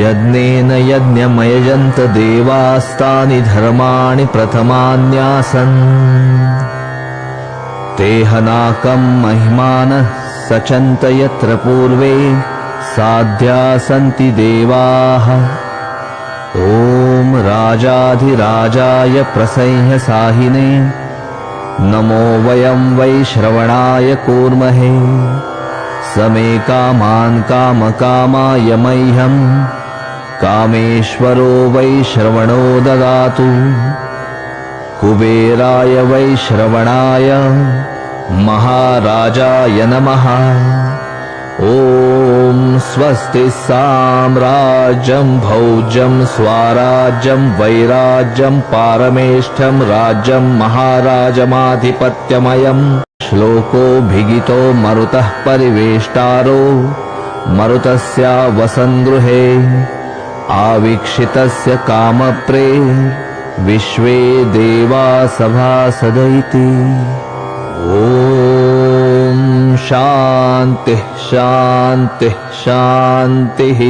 यज्ञेन यज्ञमयजन्त देवास्तानि धर्माणि प्रथमान्यासन्। तेहनाकम् महिमानः सचन्त यत्र पूर्वे साध्या सन्ति देवाः। ॐ राजाधिराजाय प्रसह्यसाहिने नमो वयं वै श्रवणाय कूर्महे समे कामान् कामकामाय मह्यम् कामेश्वरो वै श्रवणो ददातु। कुबेराय वै श्रवणाय। महाराजाय नमः। ॐ स्वस्ति साम्राज्यं भौज्यं स्वराज्यं वैराज्यं पारमेष्ठं राज्यं महाराजमाधिपत्यमयम् श्लोकोऽभिगितो मरुतः परिवेष्टारो। मरुतस्य वसङ्गृहे आवीक्षितस्य कामप्रे विश्वे देवा सभासदैति ॐ शान्तिः शान्तिः शान्तिः